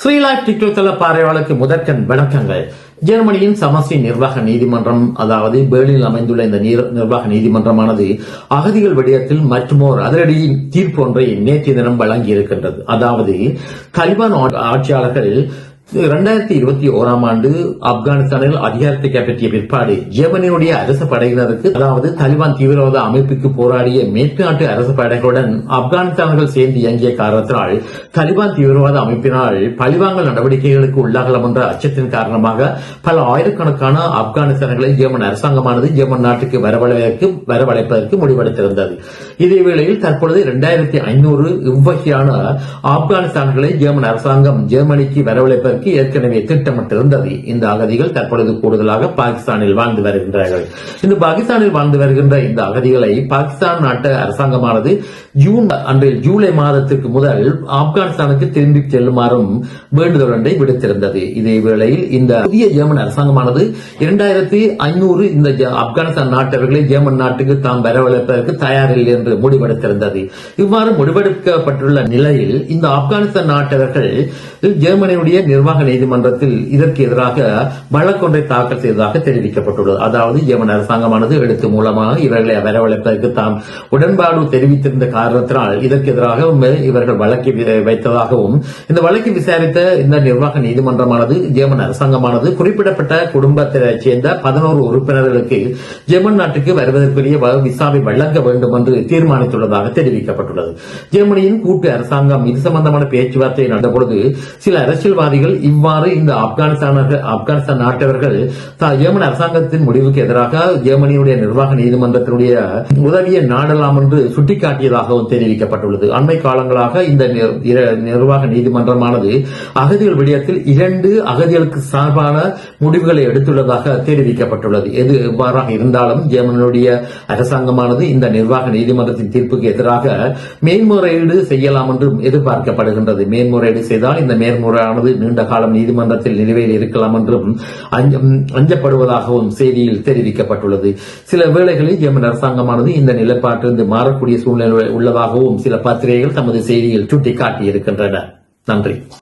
ஸ்ரீலாக் TikTok தள பார்வையாளருக்கு முதற்கண் வணக்கங்கள் ஜெர்மனியின் சமஸ்டி நிர்வாக நீதிமன்றம் அதாவது பேர்லில் அமைந்துள்ள இந்த நிர்வாக நீதிமன்றமானது அகதிகள் விடயத்தில் மற்றுமோர் அதிரடி தீர்ப்பு ஒன்றை நேற்று தினம் வழங்கியிருக்கின்றது. அதாவது தலிபான் ஆட்சியாளர்கள் இரண்டாயிரத்தி இருபத்தி ஓராம் ஆண்டு ஆப்கானிஸ்தானில் அதிகாரத்தை கைப்பற்றிய பிற்பாடு ஜெர்மனியுடைய அரசு படையினருக்கு அதாவது தலிபான் தீவிரவாத அமைப்புக்கு போராடிய மேற்கு நாட்டு அரசு படைகளுடன் ஆப்கானிஸ்தானர்கள் சேர்ந்து இயங்கிய காரணத்தினால் தலிபான் தீவிரவாத அமைப்பினால் பழிவாங்கல் நடவடிக்கைகளுக்கு உள்ளாகலாம் என்ற அச்சத்தின் காரணமாக பல ஆயிரக்கணக்கான ஆப்கானிஸ்தானர்களை ஜெர்மன் அரசாங்கமானது ஜெர்மன் நாட்டுக்கு வரவழைப்பதற்கு வரவழைப்பதற்கு முடிவெடுத்திருந்தது. இதேவேளையில் தற்பொழுது இரண்டாயிரத்தி ஐநூறு இவ்வகையான ஆப்கானிஸ்தான்களை ஜெர்மன் அரசாங்கம் ஜெர்மனிக்கு வரவழைப்பதற்கு ஏற்கனவே திட்டமிட்டிருந்தது. இந்த அகதிகள் தற்பொழுது கூடுதலாக பாகிஸ்தானில் வாழ்ந்து வருகின்றார்கள். இந்த பாகிஸ்தானில் வாழ்ந்து வருகின்ற இந்த அகதிகளை பாகிஸ்தான் நாட்டு அரசாங்கமானது ஜூன் அன்றைய ஜூலை மாதத்திற்கு முதல் ஆப்கானிஸ்தானுக்கு திரும்பி செல்லுமாறும் வேண்டுதல் ஒன்றை விடுத்திருந்தது. இதே வேளையில் இந்த புதிய ஜெர்மன் அரசாங்கமானது இரண்டாயிரத்தி ஐநூறு இந்த ஆப்கானிஸ்தான் நாட்டவர்களை ஜெர்மன் நாட்டுக்கு தாம் வரவழைப்பதற்கு தயாரில்லை என்று முடிவெடுத்திருந்தது. இவ்வாறு முடிவெடுக்கப்பட்டுள்ள நிலையில் இந்த ஆப்கானிஸ்தான் நாட்டவர்கள் ஜெர்மனியுடைய நிர்வாக நீதிமன்றத்தில் இதற்கு எதிராக வழக்கொன்றை தாக்கல் செய்ததாக தெரிவிக்கப்பட்டுள்ளது. அதாவது ஜெர்மன் அரசாங்கமானது எழுத்து மூலமாக இவர்களை வரவழைப்பதற்கு தாம் உடன்பாடு தெரிவித்திருந்த காரணத்தினால் இதற்கு எதிராக இவர்கள் வழக்கு வைத்ததாகவும் இந்த வழக்கை விசாரித்த இந்த நிர்வாக நீதிமன்றமானது ஜெர்மன் அரசாங்கமானது குறிப்பிடப்பட்ட குடும்பத்தைச் சேர்ந்த பதினோரு உறுப்பினர்களுக்கு ஜெர்மன் நாட்டுக்கு வருவதற்குரிய விசாவை வழங்க வேண்டும் என்று தீர்மானித்துள்ளதாக தெரிவிக்கப்பட்டுள்ளது. ஜெர்மனியின் கூட்டு அரசாங்கம் இது சம்பந்தமான பேச்சுவார்த்தை நடந்தபொழுது சில அரசியல்வாதிகள் இவ்வாறு இந்த ஆப்கானிஸ்தான ஆப்கானிஸ்தான் நாட்டவர்கள் ஜெர்மன் அரசாங்கத்தின் முடிவுக்கு எதிராக ஜெர்மனியுடைய நிர்வாக நீதிமன்றத்தினுடைய உதவியை நாடலாம் என்று சுட்டிக்காட்டியதாகவும் தெரிவிக்கப்பட்டுள்ளது. அண்மை காலங்களாக இந்த நிர்வாக நீதிமன்றமானது அகதிகள் விடயத்தில் இரண்டு அகதிகளுக்கு சார்பான முடிவுகளை எடுத்துள்ளதாக தெரிவிக்கப்பட்டுள்ளது. எது எவ்வாறாக இருந்தாலும் ஜெர்மனியுடைய அரசாங்கமானது இந்த நிர்வாக நீதிமன்றத்தின் தீர்ப்புக்கு எதிராக மேன்முறையீடு செய்யலாம் என்று எதிர்பார்க்கப்படுகின்றது. மேன்முறையீடு செய்தால் இந்த மேன்முறையானது நீண்ட காலம் நீதிமன்றத்தில் நிலுவையில் இருக்கலாம் என்றும் அஞ்ச- அஞ்சப்படுவதாகவும் செய்தியில் தெரிவிக்கப்பட்டுள்ளது. சில வேளைகளில் ஜெர்மன் அரசாங்கமானது இந்த நிலைப்பாட்டிலிருந்து மாறக்கூடிய சூழ்நிலை உள்ளதாகவும் சில பத்திரிகைகள் தமது செய்தியில் சுட்டிக்காட்டியிருக்கின்றன. நன்றி.